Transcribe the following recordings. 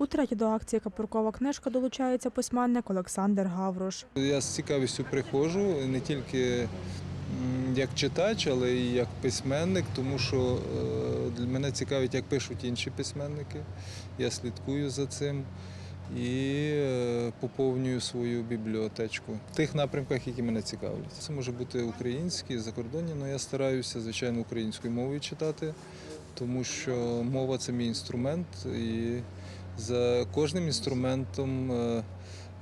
Утретє до акції Капуркова книжка долучається письменник Олександр Гаврош. Я з цікавістю приходжу не тільки як читач, але і як письменник, тому що е, мене цікавить, як пишуть інші письменники. Я слідкую за цим і е, поповнюю свою бібліотечку в тих напрямках, які мене цікавлять. Це може бути українські, закордонні, але я стараюся, звичайно, українською мовою читати, тому що мова це мій інструмент, і за кожним інструментом е,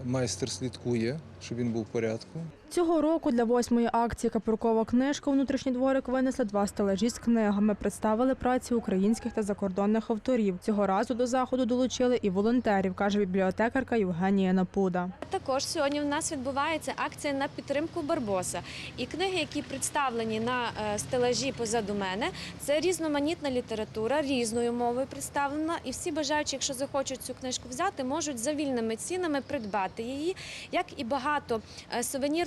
майстер слідкує, щоб він був в порядку. Цього року для восьмої акції Капуркова книжка внутрішній дворик винесли два стелажі з книгами. Представили праці українських та закордонних авторів. Цього разу до заходу долучили і волонтерів, каже бібліотекарка Євгенія Напуда. Також сьогодні в нас відбувається акція на підтримку Барбоса. І книги, які представлені на е, стелажі позаду мене, це різноманітна література, різною мовою представлена. І всі бажаючі, якщо захочуть цю книжку взяти, можуть за вільними цінами придбати її, як і багато е,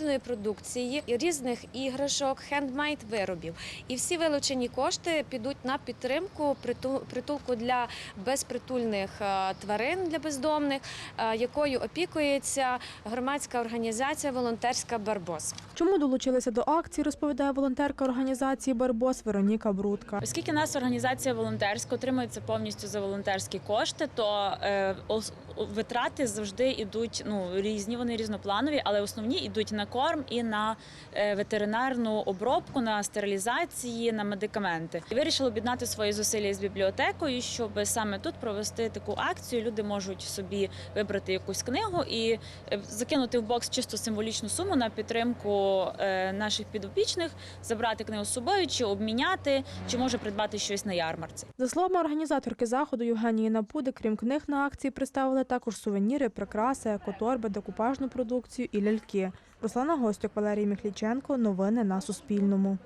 сувенірної продукції, різних іграшок, хендмейд виробів. І всі вилучені кошти підуть на підтримку приту- притулку для безпритульних е, тварин для бездомних, е, якою опікується громадська організація Волонтерська Барбос. Чому долучилися до акції, розповідає волонтерка організації Барбос Вероніка Брудка. Оскільки наша організація волонтерська отримується повністю за волонтерські кошти, то е, витрати завжди йдуть ну різні, вони різнопланові, але основні йдуть на корм і на е, ветеринарну обробку, на стерилізації, на медикаменти. І вирішили об'єднати свої зусилля з бібліотекою, щоб саме тут провести таку акцію. Люди можуть собі вибрати якусь книгу і е, закинути в бокс чисто символічну суму на підтримку е, наших підопічних, забрати книгу з собою, чи обміняти, чи може придбати щось на ярмарці. За словами організаторки заходу Євгенії Напуди, крім книг на акції представили також сувеніри, прикраси, екоторби, декупажну продукцію і ляльки. Руслана Гостюк, Валерій Міхліченко. Новини на Суспільному.